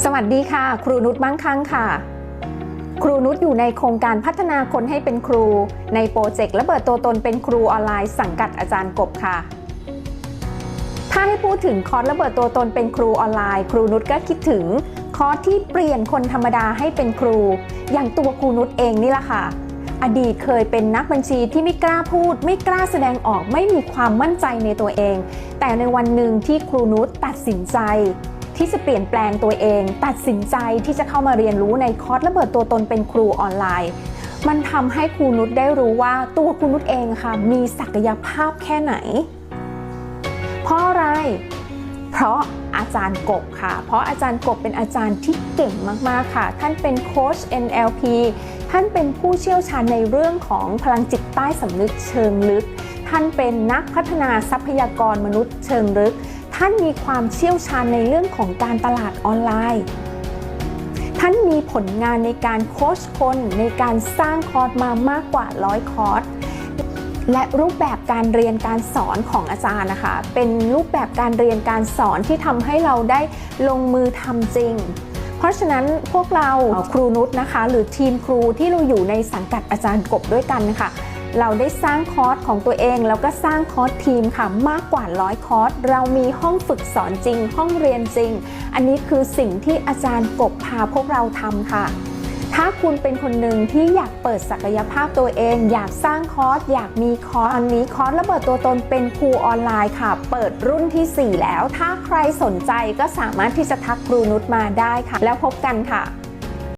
สวัสดีค่ะ ครูนุชมั่งคั่งค่ะ ครูนุชอยู่ในโครงการพัฒนาคนให้เป็นครู ในโปรเจกต์ระเบิดตัวตนเป็นครูออนไลน์สังกัดอาจารย์กบค่ะ ถ้าให้พูดถึงคอร์สระเบิดตัวตนเป็นครูออนไลน์ ครูนุชก็คิดถึงคอร์สที่เปลี่ยนคนธรรมดาให้เป็นครู อย่างตัวครูนุชเองนี่แหละค่ะ อดีตเคยเป็นนักบัญชีที่ไม่กล้าพูด ไม่กล้าแสดงออกไม่มีความมั่นใจในตัวเอง แต่ในวันหนึ่งที่ครูนุชตัดสินใจ ที่จะเปลี่ยนแปลงตัวเอง ตัดสินใจที่จะเข้ามาเรียนรู้ในคอร์สระเบิดตัวตนเป็นครูออนไลน์ มันทำให้ครูนุชได้รู้ว่าตัวครูนุชเองค่ะมีศักยภาพแค่ไหน เพราะอะไร เพราะอาจารย์กบค่ะ เพราะอาจารย์กบเป็นอาจารย์ที่เก่งมาก ๆ ค่ะ ท่านเป็นโค้ช NLP ท่านเป็นผู้เชี่ยวชาญในเรื่องของพลังจิตใต้สำนึกเชิงลึก ท่านเป็นนักพัฒนาทรัพยากรมนุษย์เชิงลึก ท่านมีความเชี่ยวชาญในเรื่องของการตลาดออนไลน์ ท่านมีผลงานในการโค้ชคนในการสร้างคอร์สมามากกว่าร้อยคอร์สและรูปแบบการเรียนการสอนของอาจารย์นะคะ เป็นรูปแบบการเรียนการสอนที่ทำให้เราได้ลงมือทำจริง เพราะฉะนั้นพวกเราครูนุชนะคะ หรือทีมครูที่เราอยู่ในสังกัดอาจารย์กบด้วยกันนะคะ เราได้สร้างคอร์สของตัวเอง แล้วก็สร้างคอร์สทีมค่ะมากกว่าร้อยคอร์สเรามีห้องฝึกสอนจริง ห้องเรียนจริง อันนี้คือสิ่งที่อาจารย์กบพาพวกเราทำค่ะถ้าคุณเป็นคนหนึ่งที่อยากเปิดศักยภาพตัวเอง อยากสร้างคอร์ส อยากมีคอร์สอันนี้คอร์สระเบิดตัวตนเป็นครูออนไลน์ค่ะ เปิดรุ่นทีสี่4 แล้ว ถ้าใครสนใจก็สามารถที่จะทักครูนุชมาได้ค่ะ แล้วพบกันค่ะ